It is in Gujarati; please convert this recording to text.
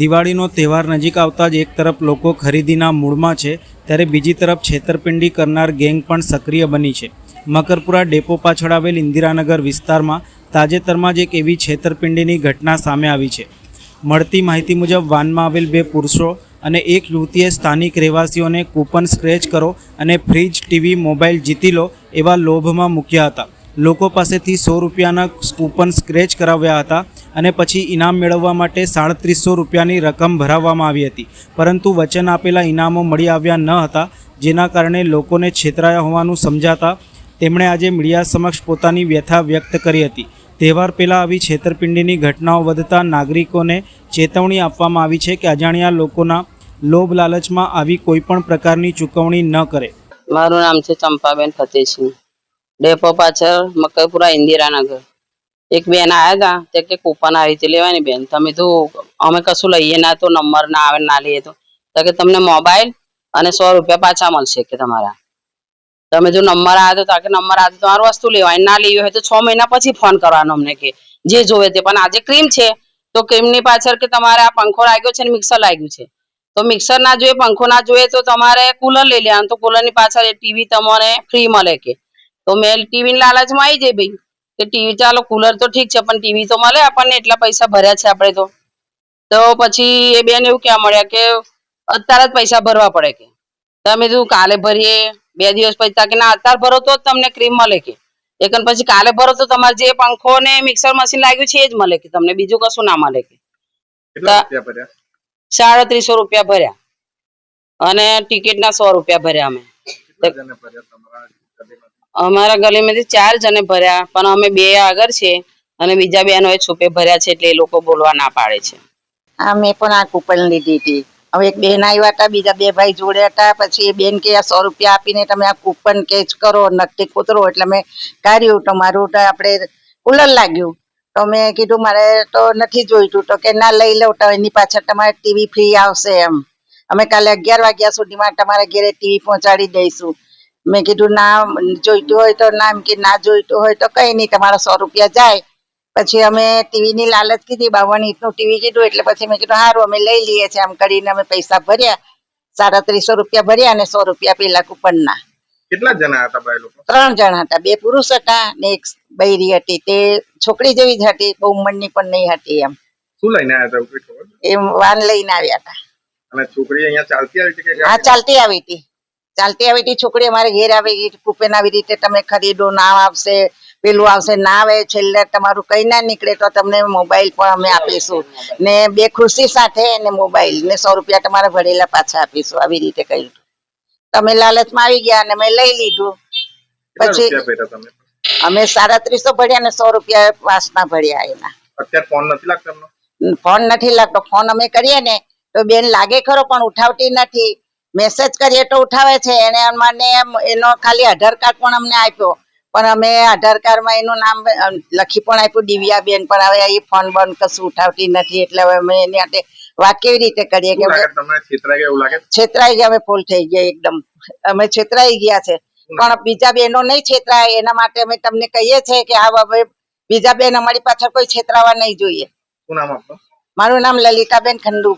દિવાળીનો તહેવાર નજીક આવતા જ એક તરફ લોકો ખરીદીના મૂડમાં છે, ત્યારે બીજી તરફ છેતરપિંડી કરનાર ગેંગ પણ સક્રિય બની છે. મકરપુરા ડેપો પાછળ આવેલ ઇન્દિરાનગર વિસ્તારમાં તાજેતરમાં જ એક એવી છેતરપિંડીની ઘટના સામે આવી છે. મળતી માહિતી મુજબ, વાનમાં આવેલ બે પુરુષો અને એક યુવતીએ સ્થાનિક રહેવાસીઓને કૂપન સ્ક્રેચ કરો અને ફ્રીજ, ટીવી, મોબાઈલ જીતી લો એવા લોભમાં મૂક્યા હતા. લોકો પાસેથી સો રૂપિયાના કૂપન સ્ક્રેચ કરાવ્યા હતા અને પછી ઇનામ મેળવવા માટે સાડત્રીસો રૂપિયાની રકમ ભરાવવામાં આવી હતી. પરંતુ વચન આપેલા ઇનામો મળી આવ્યા ન હતા, જેના કારણે લોકોને છેતરાયા હોવાનું સમજાતા તેમણે આજે મીડિયા સમક્ષ પોતાની વ્યથા વ્યક્ત કરી હતી. તહેવાર પહેલાં આવી છેતરપિંડીની ઘટનાઓ વધતા નાગરિકોને ચેતવણી આપવામાં આવી છે કે અજાણ્યા લોકોના લોભ લાલચમાં આવી કોઈ પણ પ્રકારની ચૂકવણી ન કરે. મારું નામ છે ચંપાબેન ફતેહસિંહ. ડેપો પાછળ મકરપુરા ઇન્દિરાનગર. એક બેન આયા હતા તે કે કૂપન આવી હતી લેવાની બેન. તમે તો, અમે કશું લઈએ ના, તો નંબર ના આવે ના લઈએ તો. કે તમને મોબાઈલ અને સો રૂપિયા પાછા મળશે કે તમારા. તમે જો નંબર આવ્યો તો કે નંબર આવ્યો તો તમારું વસ્તુ લેવાય ના લેવી હોય તો છ મહિના પછી ફોન કરવાનો અમને કે, જે જોવે તે. પણ આજે ક્રીમ છે, તો ક્રીમની પાછળ કે તમારે આ પંખો લાગ્યો છે ને મિક્સર લાગ્યું છે. તો મિક્સર ના જોઈએ, પંખો ના જોઈએ તો તમારે કુલર લઈ લેવાનું. તો કુલરની પાછળ ટીવી તમને ફ્રી મળે કે. તો મેં ટીવી ની લાલચમાં આવી જાય ભાઈ. કે ટીવી ચાલો કુલર તો ઠીક છે પણ ટીવી તો મળે આપણને એટલા પૈસા ભર્યા છે આપણે તો. તો પછી એ બેન એવું કહેવા મળ્યા કે અત્યારે જ પૈસા ભરવા પડે કે. તમે તું કાલે ભરીએ બે દિવસ પછી કે ના અત્યારે ભરો તો જ તમને ક્રીમ મળે કે. એકન પછી કાલે ભરો તો તમારે જે પંખો ને મિક્સર મશીન લાગ્યું છે એ જ મળે કે તમને બીજું કશું ના મળે કે. સાડત્રીસો રૂપિયા ભર્યા. અને ટિકિટ ના સો રૂપિયા ભર્યા અમે. તમારા? અમારા ગલીમાંથી ચાર જણે ભર્યા, પણ અમે બે આગળ છે અને બીજા બેનો છુપે ભર્યા છે એટલે એ લોકો બોલવા ના પાડે છે. હા મેં પણ આ કૂપન લીધી હતી. હવે એક બેન આવ્યા હતા, બીજા બે ભાઈ જોડે હતા, પછી એ બેન કે આ સો રૂપિયા આપીને તમે આ કૂપન કેચ કરો નક્કી કૂતરો, એટલે મેં કાઢ્યું. તો મારું તો આપણે કુલર લાગ્યું. તો મેં કીધું, મારે તો નથી જોઈતું. તો કે, ના, લઈ લઉં, તો એની પાછળ તમારે ટીવી ફ્રી આવશે એમ. અમે કાલે અગિયાર વાગ્યા સુધીમાં તમારા ઘરે ટીવી પહોંચાડી દઈશું. મેં કીધું ના જોઈતું હોય તો ના. એમ કે ના જોઈતું હોય તો કઈ નહીં તમારા સો રૂપિયા જાય. પછી અમે ટીવી ની લાલચ કીધી બાવન ઇંચનું ટીવી કીધું એટલે પછી મેં કીધું સારું અમે લઈ લઈએ છીએ. આમ કરીને અમે પૈસા ભર્યા સાડા ત્રીસો રૂપિયા ભર્યા અને સો રૂપિયા પેલા કૂપનના. કેટલા જણા હતા ભાઈ લોકો? ત્રણ જણા હતા બે પુરુષ હતા ને એક બૈરી હતી તે છોકરી જેવી જ હતી બહુ ઉંમરની પણ નહીં હતી એમ. શું લઈને આવ્યા હતા એમ વાન લઈને આવ્યા હતા. અને છોકરી અહીંયા ચાલતી આવી હતી હા ચાલતી આવી હતી. ચાલતી આવી હતી. છોકરી અમારે ઘેર આવી કૂપન આવી રીતે તમે ખરીદો નામ આવશે પેલું આવશે ના આવે છેલ્લે તમારું કઈ ના નીકળે તો તમને મોબાઈલ પણ અમે આપીશું. ને બે ખુશી સાથે ને મોબાઈલ ને સો રૂપિયા તમારા ભરેલા પાછા આપીશું. આવી રીતે કહ્યું તમે લાલચમાં આવી ગયા અને મેં લઈ લીધું. પછી અમે સાડા ત્રીસો અમે સાડત્રીસો ભર્યા ને સો રૂપિયા વાસના ભર્યા એના. અત્યારે ફોન નથી લાગતો ફોન નથી લાગતો. ફોન અમે કરીએ ને તો બેન લાગે ખરો પણ ઉઠાવતી નથી. મેસેજ કરીએ તો ઉઠાવે છે. એને મને એનો ખાલી આધાર કાર્ડ પણ અમને આપ્યો. પણ અમે આધાર કાર્ડમાં એનું નામ લખી પણ આપ્યું દિવ્યા બેન પણ હવે એ ફોન બંધ કશું ઉઠાવતી નથી. એટલે હવે અમે એની માટે વાત કેવી રીતે કરીએ કે છેતરાઈ ગયા અમે ફૂલ થઈ ગયા એકદમ. અમે છેતરાઈ ગયા છે. પણ બીજા બેનો નહીં છેતરાય. એના માટે અમે તમને કહીએ છીએ કે આ હવે બીજા બેન અમારી પાછળ કોઈ છેતરાવા નહીં જોઈએ. મારું નામ લલિતાબેન ખંડુ